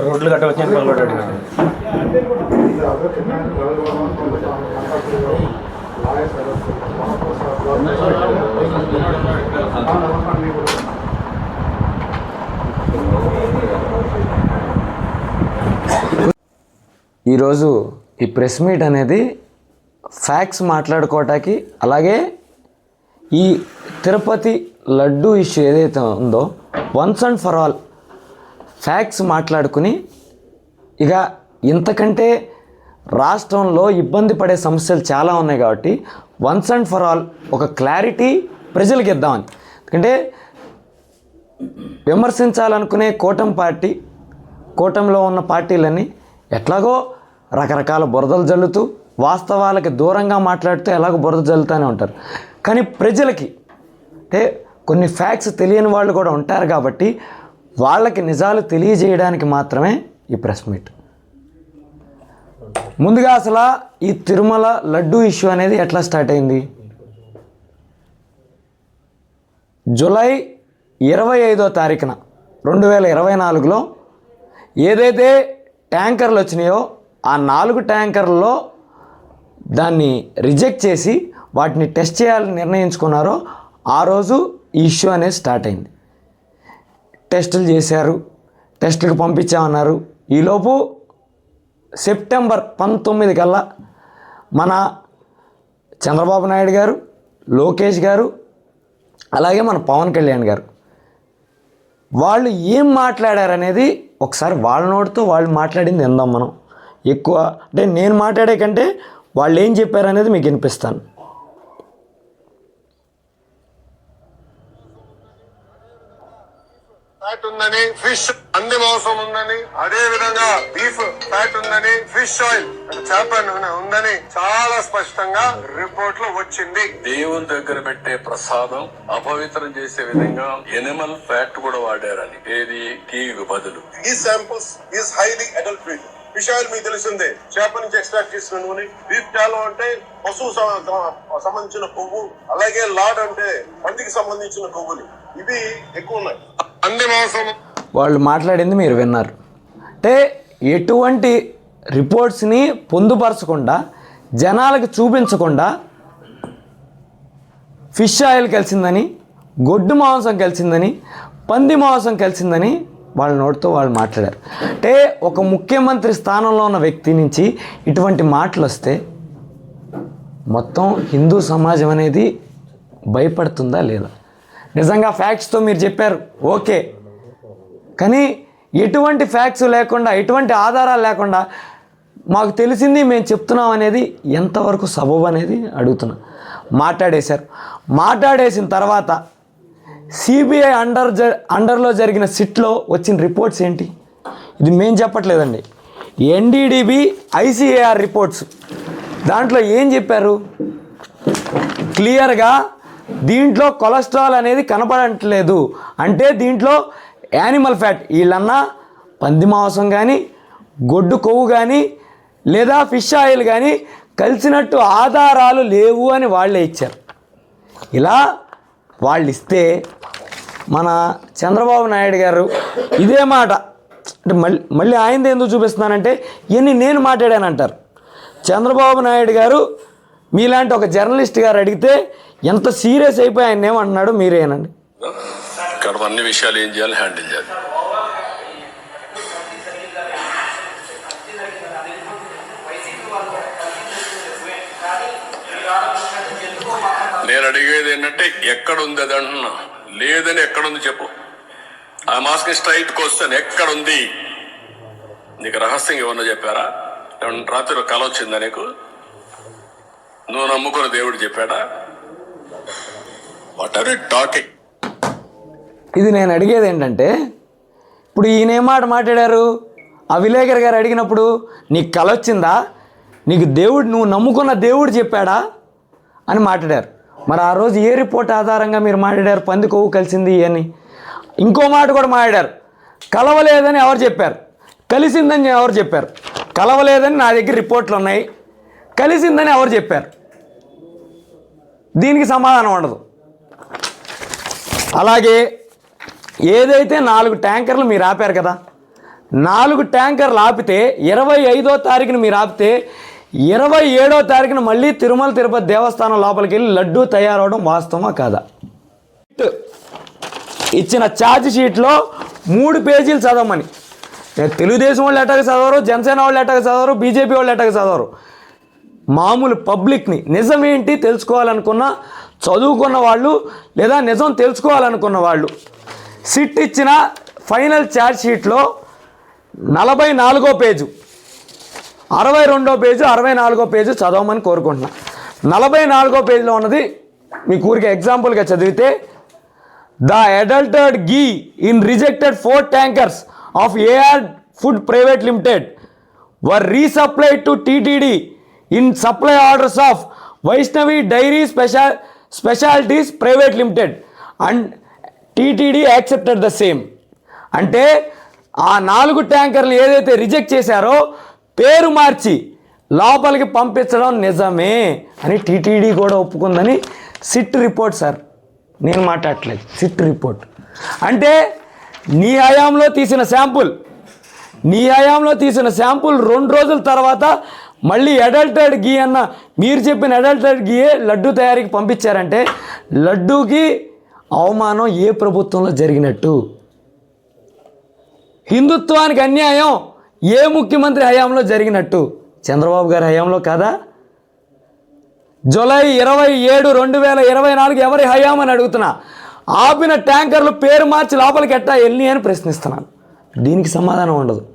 రోడ్లు గట్ట వచ్చి పగలబడ్డాడు ఈరోజు ఈ ప్రెస్ మీట్ అనేది ఫ్యాక్స్ మాట్లాడుకోవటానికి అలాగే ఈ తిరుపతి లడ్డు ఇష్యూ ఏదైతే ఉందో once and for all facts మాట్లాడుకుని ఇక ఇంతకంటే రాష్ట్రంలో ఇబ్బంది పడే సమస్యలు చాలా ఉన్నాయి కాబట్టి వన్స్ అండ్ ఫర్ ఆల్ ఒక క్లారిటీ ప్రజలకు ఇద్దామని. ఎందుకంటే విమర్శించాలనుకునే కూటమి పార్టీ కూటమిలో ఉన్న పార్టీలన్నీ ఎట్లాగో రకరకాల బురదలు జల్లుతూ వాస్తవాలకి దూరంగా మాట్లాడుతూ ఎలాగో బురద జల్లుతూనే ఉంటారు. కానీ ప్రజలకి అంటే కొన్ని ఫ్యాక్ట్స్ తెలియని వాళ్ళు కూడా ఉంటారు కాబట్టి వాళ్ళకి నిజాలు తెలియజేయడానికి మాత్రమే ఈ ప్రెస్ మీట్ ముందుగా అసలు ఈ తిరుమల లడ్డు ఇష్యూ అనేది ఎట్లా స్టార్ట్ అయింది? జూలై ఇరవై ఐదో తారీఖున రెండు వేల ఇరవై నాలుగులో ఏదైతే ట్యాంకర్లు వచ్చినాయో ఆ నాలుగు ట్యాంకర్లలో దాన్ని రిజెక్ట్ చేసి వాటిని టెస్ట్ చేయాలని నిర్ణయించుకున్నారో ఆ రోజు ఈ ఇష్యూ అనేది స్టార్ట్ అయింది. టెస్టులు చేశారు టెస్టులకు పంపించామన్నారు. ఈలోపు సెప్టెంబర్ పంతొమ్మిది కల్లా మన చంద్రబాబు నాయుడు గారు లోకేష్ గారు అలాగే మన పవన్ కళ్యాణ్ గారు వాళ్ళు ఏం మాట్లాడారనేది ఒకసారి వాళ్ళ నోటితో వాళ్ళు మాట్లాడింది ఎందాం మనం. ఎక్కువ అంటే నేను మాట్లాడే కంటే వాళ్ళు ఏం చెప్పారనేది మీకు వినిపిస్తాను. ఫ్యాట్ ఉందని ఫిష్ అంది మాంసం ఉందని అదే విధంగా బీఫ్ ఫ్యాట్ ఉందని ఫిష్ ఆయిల్ చేప నూనె ఉందని చాలా స్పష్టంగా రిపోర్ట్లో వచ్చింది. దేవుని దగ్గర పెట్టే ప్రసాదం అపవిత్రం చేసే విధంగా ఎనిమల్ ఫ్యాట్ కూడా వాడారని. ఏది? టీకు బదులు. ఈ samples is highly adultery fish oil మీకు తెలిసిందే. చేప నుంచి ఎక్స్ట్రాక్ట్ చేసిన నూనె బీఫ్ టాలో అంటే పశువు సంబంధించిన కొవ్వు అలాగే లాడ్ అంటే పందికి సంబంధించిన కొవ్వులు. ఇవి ఎక్కువ ఉన్నాయి. వాళ్ళు మాట్లాడింది మీరు విన్నారు. అంటే ఎటువంటి రిపోర్ట్స్ని పొందుపరచకుండా జనాలకు చూపించకుండా ఫిష్ ఆయిల్ కలిసిందని గొడ్డు మాంసం కలిసిందని పంది మాంసం కలిసిందని వాళ్ళ నోటితో వాళ్ళు మాట్లాడారు. అంటే ఒక ముఖ్యమంత్రి స్థానంలో ఉన్న వ్యక్తి నుంచి ఇటువంటి మాటలు వస్తే మొత్తం హిందూ సమాజం అనేది భయపడుతుందా లేదా? నిజంగా ఫ్యాక్ట్స్తో మీరు చెప్పారు. ఓకే. కానీ ఎటువంటి ఫ్యాక్ట్స్ లేకుండా ఎటువంటి ఆధారాలు లేకుండా మాకు తెలిసింది మేము చెప్తున్నాం అనేది ఎంతవరకు సబబు అనేది అడుగుతున్నా. మాట్లాడేశారు. మాట్లాడేసిన తర్వాత సిబిఐ అండర్ జ అండర్లో జరిగిన సిట్లో వచ్చిన రిపోర్ట్స్ ఏంటి? ఇది మేము చెప్పట్లేదండి. ఎన్డీడీబీ ఐసీఏఆర్ రిపోర్ట్స్ దాంట్లో ఏం చెప్పారు? క్లియర్గా దీంట్లో కొలెస్ట్రాల్ అనేది కనపడట్లేదు. అంటే దీంట్లో యానిమల్ ఫ్యాట్ వీళ్ళన్నా పంది మాంసం కానీ గొడ్డు కొవ్వు కానీ లేదా ఫిష్ ఆయిల్ కానీ కలిసినట్టు ఆధారాలు లేవు అని వాళ్ళే ఇచ్చారు. ఇలా వాళ్ళు ఇస్తే మన చంద్రబాబు నాయుడు గారు ఇదే మాట. అంటే మళ్ళీ మళ్ళీ ఆయనది ఎందుకు చూపిస్తున్నానంటే ఇవన్నీ నేను మాట్లాడానంటారు. చంద్రబాబు నాయుడు గారు మీలాంటి ఒక జర్నలిస్ట్ గారు అడిగితే ఎంత సీరియస్ అయిపోయి ఆయన ఏమంటున్నాడు మీరేనండి. ఇక్కడ అన్ని విషయాలు ఏం చేయాలి హ్యాండిల్ చేయాలి. నేను అడిగేది ఏంటంటే ఎక్కడ ఉంది అది అంటున్నా. లేదని ఎక్కడుంది చెప్పు. ఆ మాస్క్ స్ట్రైట్ క్వశ్చన్ ఎక్కడ ఉంది నీకు రహస్యం ఏమన్నా చెప్పారా? రాత్రి కల వచ్చిందా నీకు? నువ్వు నమ్ముకున్న దేవుడు చెప్పాడా? వాట్ ఆర్ టాకింగ్ ఇది నేను అడిగేది ఏంటంటే ఇప్పుడు ఈయన ఏం మాట మాట్లాడారు? ఆ విలేకరి గారు అడిగినప్పుడు నీకు కల వచ్చిందా? నీకు దేవుడు నువ్వు నమ్ముకున్న దేవుడు చెప్పాడా? అని మాట్లాడారు. మరి ఆ రోజు ఏ రిపోర్ట్ ఆధారంగా మీరు మాట్లాడారు? పంది కొవ్వు కలిసింది అని. ఇంకో మాట కూడా మాట్లాడారు. కలవలేదని ఎవరు చెప్పారు? కలిసిందని ఎవరు చెప్పారు? కలవలేదని నా దగ్గర రిపోర్ట్లు ఉన్నాయి. కలిసిందని ఎవరు చెప్పారు? దీనికి సమాధానం ఉండదు. అలాగే ఏదైతే నాలుగు ట్యాంకర్లు మీరు ఆపారు కదా నాలుగు ట్యాంకర్లు ఆపితే ఇరవై ఐదో తారీఖున మీరు ఆపితే ఇరవై ఏడో తారీఖున మళ్ళీ తిరుమల తిరుపతి దేవస్థానం లోపలికి వెళ్ళి లడ్డూ తయారవడం వాస్తవమా కాదా? ఇచ్చిన ఛార్జ్ షీట్లో మూడు పేజీలు చదవమని. నేను తెలుగుదేశం వాళ్ళు ఎట్టగా చదవరు జనసేన వాళ్ళు ఎట్టగా చదవరు బీజేపీ వాళ్ళు ఎట్టగా చదవరు. మామూలు పబ్లిక్ని నిజమేంటి తెలుసుకోవాలనుకున్న చదువుకున్న వాళ్ళు లేదా నిజం తెలుసుకోవాలనుకున్న వాళ్ళు సిట్ ఇచ్చిన ఫైనల్ ఛార్జ్ షీట్లో నలభై నాలుగో పేజు అరవై రెండో పేజు అరవై నాలుగో పేజు చదవమని కోరుకుంటున్నా. నలభై నాలుగో పేజీలో ఉన్నది మీ ఊరికి ఎగ్జాంపుల్గా చదివితే the adulterated ghee in rejected four tankers of AR food private limited were resupplied to TTD in supply orders of Vaishnavi dairy special specialities private limited. And TTD accepted the same. అంటే ఆ నాలుగు ట్యాంకర్లు ఏదైతే reject చేశారో పేరు మార్చి లోపలికి పంపించడం నిజమే అని టీటీడీ కూడా ఒప్పుకుందని సిట్ రిపోర్ట్ సార్. నేను మాట్లాడట్లేదు సిట్ రిపోర్ట్. అంటే నీ హయాంలో తీసిన శాంపుల్ నీ హయాంలో తీసిన శాంపుల్ రెండు రోజుల తర్వాత మళ్ళీ అడల్టెడ్ గీ అన్న మీరు చెప్పిన అడల్టెడ్ గీయే లడ్డు తయారీకి పంపించారంటే లడ్డూకి అవమానం ఏ ప్రభుత్వంలో జరిగినట్టు? హిందుత్వానికి అన్యాయం ఏ ముఖ్యమంత్రి హయాంలో జరిగినట్టు? చంద్రబాబు గారి హయాంలో కాదా? జూలై ఇరవై ఏడు రెండు వేల ఇరవై నాలుగు ఎవరి హయాం అని అడుగుతున్నా? ఆపిన ట్యాంకర్లు పేరు మార్చి లోపలికి ఎట్టా వెళ్ళి అని ప్రశ్నిస్తున్నాను. దీనికి సమాధానం ఉండదు.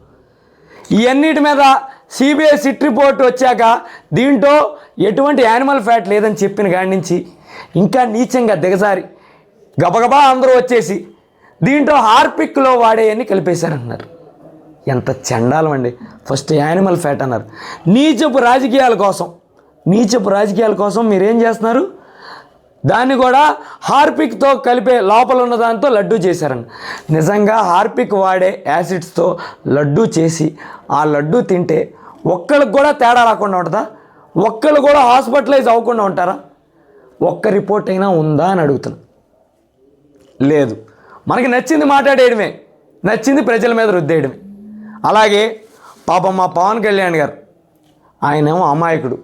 ఇవన్నిటి మీద సిబిఐ సిట్ రిపోర్ట్ వచ్చాక దీంట్లో ఎటువంటి యానిమల్ ఫ్యాట్ లేదని చెప్పిన కాడి నుంచి ఇంకా నీచంగా దిగజారి. గబగబా అందరూ వచ్చేసి దీంట్లో హార్పిక్లో వాడేయన్ని కలిపేశారన్నారు. ఎంత చండాలం అండి. ఫస్ట్ యానిమల్ ఫ్యాట్ అన్నారు. నీచపు రాజకీయాల కోసం నీచపు రాజకీయాల కోసం మీరేం చేస్తున్నారు? దాన్ని కూడా హార్పిక్తో కలిపే లోపల ఉన్న దాంతో లడ్డు చేశారండి నిజంగా హార్పిక్ వాడే యాసిడ్స్తో లడ్డు చేసి ఆ లడ్డు తింటే ఒక్కరికి కూడా తేడా రాకుండా ఉంటుందా? ఒక్కరు కూడా హాస్పిటలైజ్ అవ్వకుండా ఉంటారా? ఒక్క రిపోర్ట్ అయినా ఉందా అని అడుగుతున్నా. లేదు. మనకి నచ్చింది మాట్లాడేయడమే. నచ్చింది ప్రజల మీద రుద్దేయడమే. అలాగే పాపం మా పవన్ కళ్యాణ్ గారు ఆయనేమో అమాయకుడు.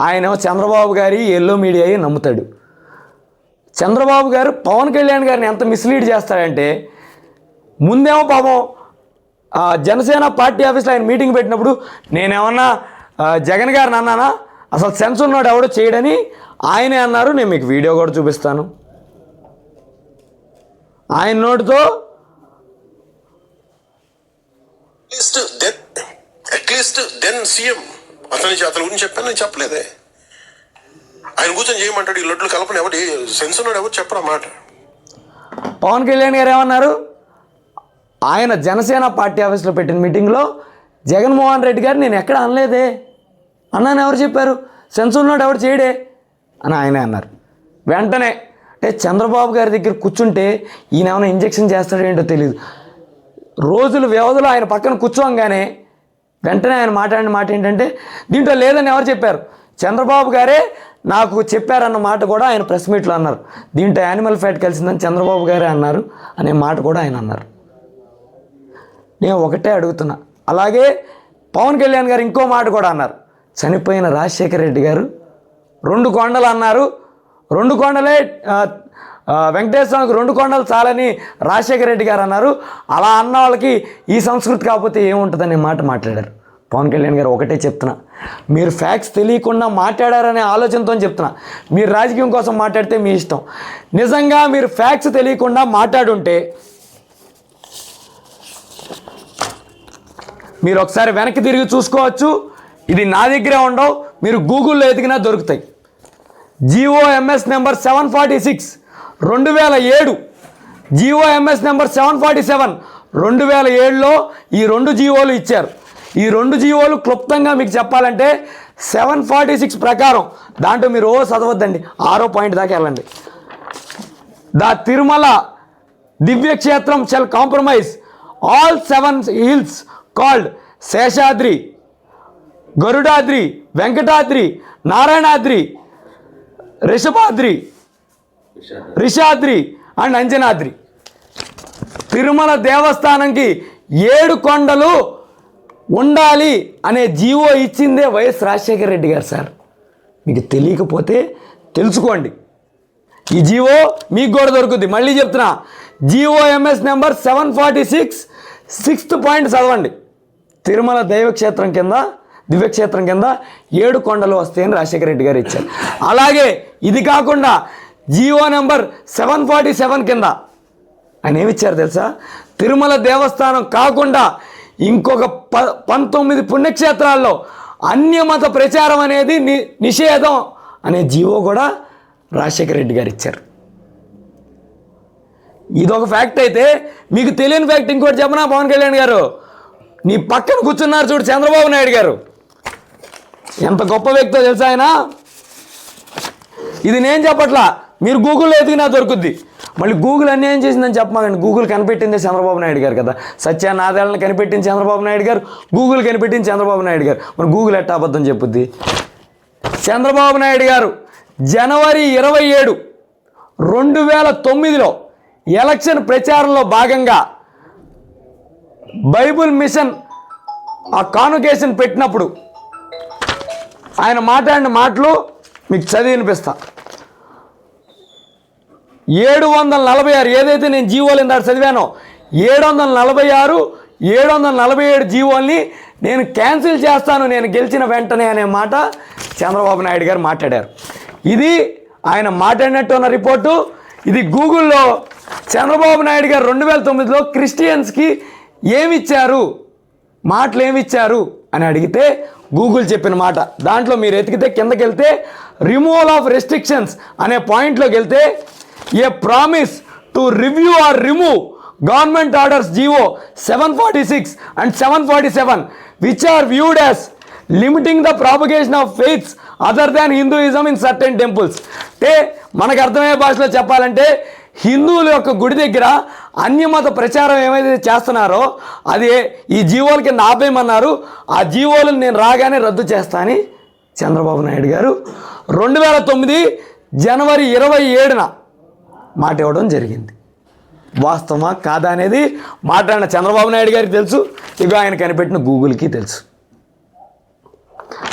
ఆయనేమో చంద్రబాబు గారి ఎల్లో మీడియా నమ్ముతాడు. చంద్రబాబు గారు పవన్ కళ్యాణ్ గారిని ఎంత మిస్లీడ్ చేస్తాడంటే ముందేమో పాపం జనసేన పార్టీ ఆఫీస్లో ఆయన మీటింగ్ పెట్టినప్పుడు నేనేమన్నా జగన్ గారిని అన్నానా? అసలు సెన్స్ ఉన్నాడు ఎవడో చేయడని ఆయనే అన్నారు. నేను మీకు వీడియో కూడా చూపిస్తాను. ఆయన నోటితో అట్లీస్ట్ దెన్ సీఎం అతని అతని గురించి చెప్పాను నేను చెప్పలేదే. ఆయన కూర్చొని చేయమంటాడు ఈ లొడ్లు కలపని ఎవరు సెన్స్ ఉన్నాడు ఎవరు చెప్పరు మాట. పవన్ కళ్యాణ్ గారు ఏమన్నారు? ఆయన జనసేన పార్టీ ఆఫీస్లో పెట్టిన మీటింగ్లో జగన్మోహన్ రెడ్డి గారు నేను ఎక్కడ అనలేదే. అన్నాను ఎవరు చెప్పారు? సెన్స్ ఉన్నాడు ఎవరు చేయడే? అని ఆయనే అన్నారు. వెంటనే అంటే చంద్రబాబు గారి దగ్గర కూర్చుంటే ఈయన ఏమైనా ఇంజెక్షన్ చేస్తాడో ఏంటో తెలియదు రోజులు వ్యవధిలో ఆయన పక్కన కూర్చోంగానే వెంటనే ఆయన మాట్లాడిన మాట ఏంటంటే దీంట్లో లేదని ఎవరు చెప్పారు? చంద్రబాబు గారే నాకు చెప్పారన్న మాట కూడా ఆయన ప్రెస్ మీట్లో అన్నారు. దీంట్లో యానిమల్ ఫ్యాట్ కలిసిందని చంద్రబాబు గారే అన్నారు అనే మాట కూడా ఆయన అన్నారు. నేను ఒకటే అడుగుతున్నా. అలాగే పవన్ కళ్యాణ్ గారు ఇంకో మాట కూడా అన్నారు. చనిపోయిన రాజశేఖర రెడ్డి గారు రెండు కొండలు అన్నారు. రెండు కొండలే ఆ, రెండు కొండలు చాలని రాజశేఖర రెడ్డి గారు అన్నారు. అలా అన్న వాళ్ళకి ఈ సంస్కృతి కాకపోతే ఏముంటుందనే మాట మాట్లాడారు. పవన్ కళ్యాణ్ గారు ఒకటే చెప్తున్నా. మీరు ఫ్యాక్ట్స్ తెలియకుండా మాట్లాడారనే ఆలోచనతో చెప్తున్నా. మీరు రాజకీయం కోసం మాట్లాడితే మీ ఇష్టం. నిజంగా మీరు ఫ్యాక్ట్స్ తెలియకుండా మాట్లాడుంటే మీరు ఒకసారి వెనక్కి తిరిగి చూసుకోవచ్చు. ఇది నా దగ్గరే ఉండవు. మీరు గూగుల్లో ఎదిగినా దొరుకుతాయి. GOMS number seven forty six రెండు వేల ఏడు. GOMS number seven forty seven రెండు వేల ఏడులో ఈ రెండు జీవోలు ఇచ్చారు. ఈ రెండు జీవోలు క్లుప్తంగా మీకు చెప్పాలంటే సెవెన్ ఫార్టీ సిక్స్ ప్రకారం దాంట్లో మీరు ఓ చదవద్దండి ఆరో పాయింట్ దాకా వెళ్ళండి. The Tirumala దివ్యక్షేత్రం shell compromise all seven hills called Seshadri Garudadri Venkatadri Narayanadri Rishabhadri Rishadri and Anjanadri. Tirumala దేవస్థానంకి ఏడు కొండలు ఉండాలి అనే జీవో ఇచ్చిందే వైఎస్ రాజశేఖర రెడ్డి గారు సార్. మీకు తెలియకపోతే తెలుసుకోండి. ఈ జీవో మీకు కూడా దొరుకుద్ది. మళ్ళీ చెప్తున్నా GOMS MS number seven forty six sixth point చదవండి. తిరుమల దైవక్షేత్రం కింద దివ్యక్షేత్రం కింద ఏడు కొండలు వస్తాయని రాజశేఖర రెడ్డి గారు ఇచ్చారు. అలాగే ఇది కాకుండా GO number seven forty seven కింద ఆయన ఏమిచ్చారు తెలుసా? తిరుమల దేవస్థానం కాకుండా ఇంకొక ప పంతొమ్మిది పుణ్యక్షేత్రాల్లో అన్యమత ప్రచారం అనేది ని నిషేధం అనే జీవో కూడా రాజశేఖర రెడ్డి గారు ఇచ్చారు. ఇదొక ఫ్యాక్ట్ అయితే మీకు తెలియని ఫ్యాక్ట్ ఇంకోటి చెప్పనా పవన్ కళ్యాణ్ గారు? నీ పక్కన కూర్చున్నారు చూడు చంద్రబాబు నాయుడు గారు. ఎంత గొప్ప వ్యక్తో తెలుసా ఆయన? ఇది నేను చెప్పట్లా. మీరు గూగుల్లో ఎదిగినా దొరుకుద్ది. మళ్ళీ గూగుల్ అన్యాయం చేసిందని చెప్పమాకండి. గూగుల్ కనిపెట్టిందే చంద్రబాబు నాయుడు గారు కదా. సత్యానాథాలను కనిపెట్టింది చంద్రబాబు నాయుడు గారు. గూగుల్ కనిపెట్టింది చంద్రబాబు నాయుడు గారు. మరి గూగుల్ ఎట్టా అబద్ధం చెప్పుద్ది? చంద్రబాబు నాయుడు గారు జనవరి ఇరవై ఏడు రెండు వేల తొమ్మిదిలో ఎలక్షన్ ప్రచారంలో భాగంగా బైబుల్ మిషన్ ఆ కాన్వకేషన్ పెట్టినప్పుడు ఆయన మాట్లాడిన మాటలు మీకు చదివినిపిస్తాను ఏడు వందల నలభై ఆరు ఏదైతే నేను జీవోలు ఇందాక చదివానో ఏడు వందల నలభై ఆరు ఏడు వందల నలభై ఏడు జీవోల్ని నేను క్యాన్సిల్ చేస్తాను నేను గెలిచిన వెంటనే అనే మాట చంద్రబాబు నాయుడు గారు మాట్లాడారు. ఇది ఆయన మాట్లాడినట్టు ఉన్న రిపోర్టు. ఇది గూగుల్లో చంద్రబాబు నాయుడు గారు రెండు వేల తొమ్మిదిలో క్రిస్టియన్స్కి ఏమిచ్చారు? మాటలు ఏమిచ్చారు? అని అడిగితే గూగుల్ చెప్పిన మాట. దాంట్లో మీరు ఎతికితే కిందకి వెళ్తే రిమూవల్ ఆఫ్ రెస్ట్రిక్షన్స్ అనే పాయింట్లోకి వెళ్తే a promise to review or remove government orders GO seven forty six and seven forty seven which are viewed as limiting the propagation of faiths other than Hinduism in certain temples అంటే మనకు అర్థమయ్యే భాషలో చెప్పాలంటే హిందువుల యొక్క గుడి దగ్గర అన్యమత ప్రచారం ఏమైతే చేస్తున్నారో అది ఈ జీవోల కింద ఆపేయమన్నారు. ఆ జీవోలను నేను రాగానే రద్దు చేస్తానని చంద్రబాబు నాయుడు గారు. రెండు వేల తొమ్మిది జనవరి ఇరవై ఏడున మాట ఇవ్వడం జరిగింది. వాస్తవమా? కాదా అనేది మాట్లాడిన చంద్రబాబు నాయుడు గారికి తెలుసు ఇక ఆయన కనిపెట్టిన గూగుల్కి తెలుసు.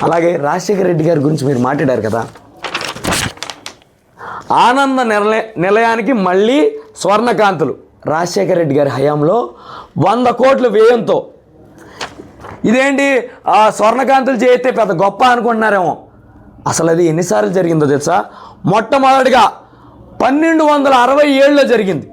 అలాగే రాజశేఖర రెడ్డి గారి గురించి మీరు మాట్లాడారు కదా. ఆనంద నిలయ నిలయానికి మళ్ళీ స్వర్ణకాంతులు. రాజశేఖర రెడ్డి గారి హయాంలో వంద కోట్ల వ్యయంతో. ఇదేంటి? ఆ స్వర్ణకాంతులు చేస్తే పెద్ద గొప్ప అనుకుంటున్నారేమో. అసలు అది ఎన్నిసార్లు జరిగిందో తెలుసా? మొట్టమొదటిగా పన్నెండు వందల అరవై ఏడులో జరిగింది.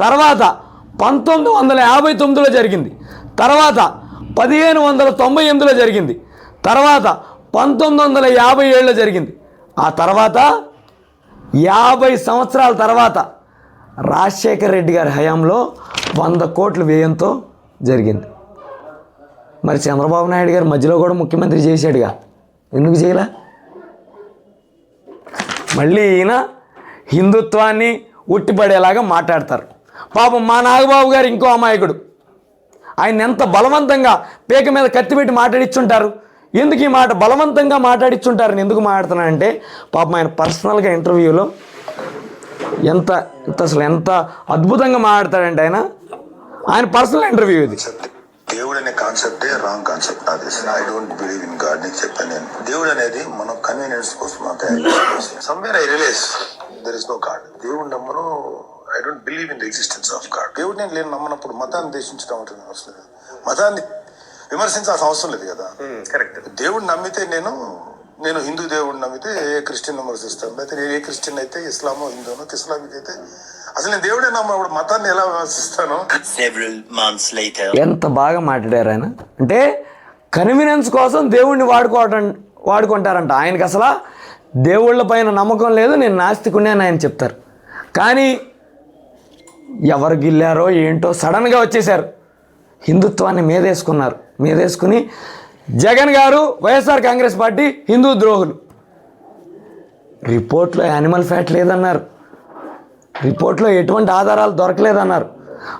తర్వాత పంతొమ్మిది వందల యాభై తొమ్మిదిలో జరిగింది. తర్వాత పదిహేను వందల తొంభై ఎనిమిదిలో జరిగింది. తర్వాత పంతొమ్మిది వందల యాభై ఏడులో జరిగింది. ఆ తర్వాత యాభై సంవత్సరాల తర్వాత రాజశేఖర్ రెడ్డి గారి హయాంలో వంద కోట్ల వ్యయంతో జరిగింది. మరి చంద్రబాబు నాయుడు గారు మధ్యలో కూడా ముఖ్యమంత్రి చేశాడుగా. ఎందుకు చేయలే? మళ్ళీ ఈయన హిందుత్వాన్ని ఉట్టిపడేలాగా మాట్లాడతారు. పాపం మా నాగబాబు గారు ఇంకో అమాయకుడు. ఆయన ఎంత బలవంతంగా పేక మీద కత్తి పెట్టి మాట్లాడిచ్చుంటారు? ఎందుకు ఈ మాట బలవంతంగా మాట్లాడిచ్చుంటారని ఎందుకు మాట్లాడుతున్నానంటే పాపం ఆయన పర్సనల్గా ఇంటర్వ్యూలో ఎంత ఎంత అసలు ఎంత అద్భుతంగా మాట్లాడతాడంటే ఆయన ఆయన పర్సనల్ ఇంటర్వ్యూ ఇది. దేవుడు అనే కాన్సెప్టే రాంగ్ కాన్సెప్ట్ నాది I don't believe in God నీకు చెప్పాను నేను. దేవుడు అనేది మనం కన్వీనియన్స్ కోసం somewhere I realise there is no God దేవుడు నమ్మను. I don't believe in the existence of God దేవుడు నేను లేని నమ్మనప్పుడు మతాన్ని దేశించడం ఉంటుంది అవసరం లేదు. మతాన్ని విమర్శించాల్సిన అవసరం లేదు కదా. కరెక్ట్ దేవుడు నమ్మితే నేను నేను హిందూ దేవుడిని నమ్మితే ఏ క్రిస్టియన్ విమర్శిస్తాను? అయితే నేను ఏ క్రిస్టియన్ అయితే ఇస్లామో హిందూనో ఇస్లామిక్ అయితే అసలు నేను దేవుడే నమ్మప్పుడు మతాన్ని ఎలా విమర్శిస్తాను? Several months later. ఎంత బాగా మాట్లాడారు ఆయన? అంటే కన్వీనియన్స్ కోసం దేవుణ్ణి వాడుకోవటం వాడుకుంటారంట. ఆయనకి అసలు దేవుళ్ళ పైన నమ్మకం లేదు నేను నాస్తికునే అని ఆయన చెప్తారు. కానీ ఎవరు గిల్లారో ఏంటో సడన్గా వచ్చేసారు హిందుత్వాన్ని మీదేసుకున్నారు. మీదేసుకుని జగన్ గారు వైఎస్ఆర్ కాంగ్రెస్ పార్టీ హిందూ ద్రోహులు. రిపోర్ట్లో యానిమల్ ఫ్యాట్ లేదన్నారు. రిపోర్ట్లో ఎటువంటి ఆధారాలు దొరకలేదన్నారు.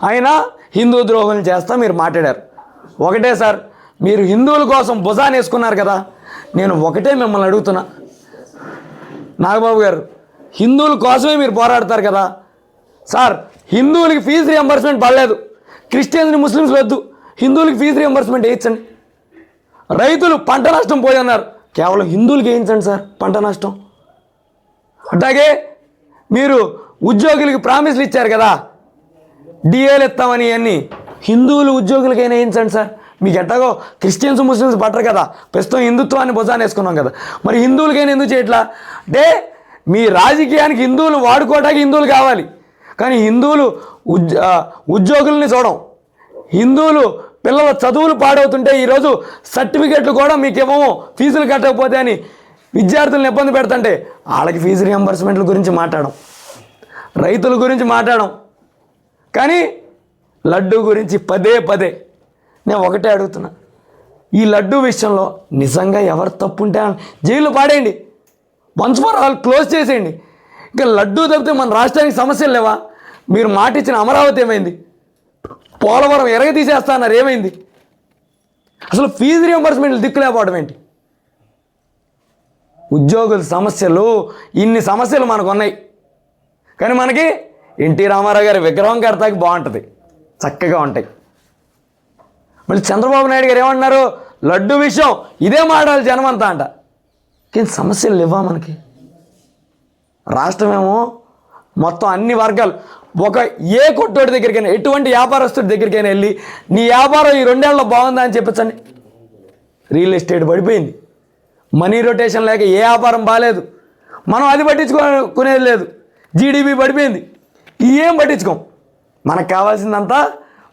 అయినా హిందూ ద్రోహులు చేస్తా మీరు మాట్లాడారు. ఒకటే సార్ మీరు హిందువుల కోసం భుజాన్ని వేసుకున్నారు కదా. నేను ఒకటే మిమ్మల్ని అడుగుతున్నా నాగబాబు గారు హిందువుల కోసమే మీరు పోరాడతారు కదా. సార్ హిందువులకి ఫీజు రియంబర్స్మెంట్ పడలేదు. క్రిస్టియన్స్ని ముస్లిమ్స్ వద్దు. హిందువులకి ఫీజు రియంబర్స్మెంట్ వేయించండి. రైతులు పంట నష్టం పోయన్నారు. కేవలం హిందువులకి వేయించండి సార్ పంట నష్టం. అట్లాగే మీరు ఉద్యోగులకి ప్రామిస్లు ఇచ్చారు కదా. డిఏలు ఇస్తామని అన్ని హిందువులు ఉద్యోగులకైనా వేయించండి సార్. మీకు ఎట్టాగో క్రిస్టియన్స్ ముస్లిమ్స్ పట్టరు కదా. ప్రస్తుతం హిందుత్వాన్ని భుజాన్ని వేసుకున్నాం కదా. మరి హిందువులకైనా ఎందుకు చేయట్లా? అంటే మీ రాజకీయానికి హిందువులు వాడుకోవటానికి హిందువులు కావాలి. కానీ హిందువులు ఉద్యోగుల్ని చూడం. హిందువులు పిల్లల చదువులు పాడవుతుంటే ఈరోజు సర్టిఫికెట్లు కూడా మీకేమో ఫీజులు కట్టకపోతే అని విద్యార్థులను ఇబ్బంది పెడుతుంటే వాళ్ళకి ఫీజు రియంబర్స్మెంట్ల గురించి మాట్లాడడం రైతుల గురించి మాట్లాడడం కానీ లడ్డు గురించి పదే పదే నేను ఒకటే అడుగుతున్నా. ఈ లడ్డు విషయంలో నిజంగా ఎవరు తప్పు ఉంటే జైలు పాడేయండి. వన్స్ ఫర్ ఆల్ క్లోజ్ చేసేయండి. ఇంకా లడ్డు తప్పితే మన రాష్ట్రానికి సమస్యలు లేవా? మీరు మాట ఇచ్చిన అమరావతి ఏమైంది? పోలవరం ఎరగ తీసేస్తా అన్నారు ఏమైంది? అసలు ఫీజు రియంబర్స్మెంట్లు దిక్కులేకపోవడం ఏంటి? ఉద్యోగుల సమస్యలు ఇన్ని సమస్యలు మనకు ఉన్నాయి. కానీ మనకి ఎన్టీ రామారావు గారి విగ్రహం కడతాకి బాగుంటుంది. చక్కగా ఉంటాయి. మళ్ళీ చంద్రబాబు నాయుడు గారు ఏమంటున్నారు? లడ్డు విషయం ఇదే మాట్లాడాలి జనమంతా అంట. కానీ సమస్యలు లేవా మనకి? రాష్ట్రమేమో మొత్తం అన్ని వర్గాలు ఒక ఏ కొట్టోడి దగ్గరికైనా ఎటువంటి వ్యాపారస్తుడి దగ్గరికైనా వెళ్ళి నీ వ్యాపారం ఈ రెండేళ్ళలో బాగుందా? అని చెప్పచ్చండి రియల్ ఎస్టేట్ పడిపోయింది. మనీ రొటేషన్ లేక ఏ వ్యాపారం బాగాలేదు మనం అది పట్టించుకునేది లేదు. జీడిపి పడిపోయింది. ఏం పట్టించుకోం? మనకు కావాల్సిందంతా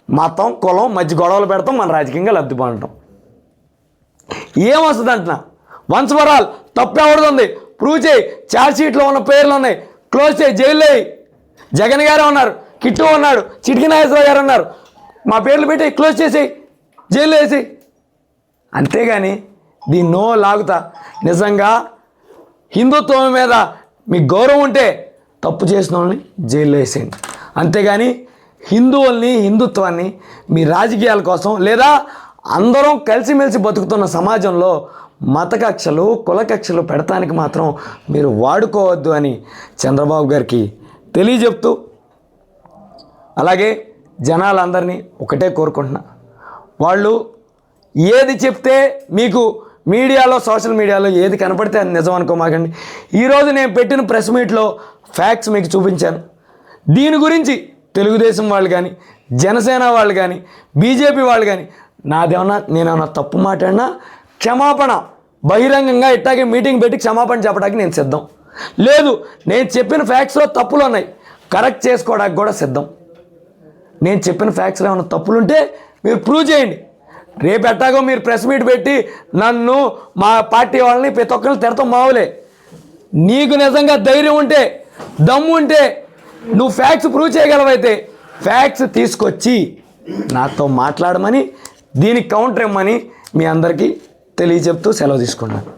మతం కులం మధ్య గొడవలు పెడతాం మన రాజకీయంగా లబ్ధి పొందటం. ఏం వస్తుంది అంటున్నా వన్స్ ఫర్ ఆల్ తప్పు ఎవరిది ప్రూవ్ చేయి. ఛార్జ్షీట్లో ఉన్న పేర్లు ఉన్నాయి. క్లోజ్ చేయి జైల్లో జగన్ గారే ఉన్నారు కిట్టు ఉన్నాడు చిటికి నాగేశ్వరరావు గారు ఉన్నారు. మా పేర్లు పెట్టి క్లోజ్ చేసేయి జైల్లో వేసి అంతేగాని దీన్ని నో లాగుతా. నిజంగా హిందుత్వం మీద మీకు గౌరవం ఉంటే తప్పు చేసిన వాళ్ళని జైల్లో వేసేయండి అంతేగాని హిందువుల్ని హిందుత్వాన్ని మీ రాజకీయాల కోసం లేదా అందరం కలిసిమెలిసి బతుకుతున్న సమాజంలో మత కక్షలు కుల కక్షలు పెడతానికి మాత్రం మీరు వాడుకోవద్దు అని చంద్రబాబు గారికి తెలియజెప్తూ అలాగే జనాలందరినీ ఒకటే కోరుకుంటున్నా. వాళ్ళు ఏది చెప్తే మీకు మీడియాలో సోషల్ మీడియాలో ఏది కనపడితే అది నిజం అనుకోమాకండి. ఈరోజు నేను పెట్టిన ప్రెస్ మీట్లో ఫ్యాక్ట్స్ మీకు చూపించాను. దీని గురించి తెలుగుదేశం వాళ్ళు కానీ జనసేన వాళ్ళు కానీ బీజేపీ వాళ్ళు కానీ నాదేమన్నా నేనేమన్నా తప్పు మాట్లాడినా క్షమాపణ బహిరంగంగా ఇట్టాగే మీటింగ్ పెట్టి క్షమాపణ చెప్పడానికి నేను సిద్ధం. లేదు నేను చెప్పిన ఫ్యాక్ట్స్లో తప్పులు ఉన్నాయి. కరెక్ట్ చేసుకోవడానికి కూడా సిద్ధం. నేను చెప్పిన ఫ్యాక్ట్స్లో ఏమైనా తప్పులుంటే మీరు ప్రూవ్ చేయండి. రేపు ఎట్టాగో మీరు ప్రెస్ మీట్ పెట్టి నన్ను మా పార్టీ వాళ్ళని ప్రతి ఒక్కరిని తిడతాం మావులే. నీకు నిజంగా ధైర్యం ఉంటే దమ్ము ఉంటే నువ్వు ఫ్యాక్ట్స్ ప్రూవ్ చేయగలవైతే ఫ్యాక్ట్స్ తీసుకొచ్చి నాతో మాట్లాడమని దీనికి కౌంటర్ ఇమ్మని మీ అందరికీ తెలియజెప్తూ సెలవు తీసుకున్నాను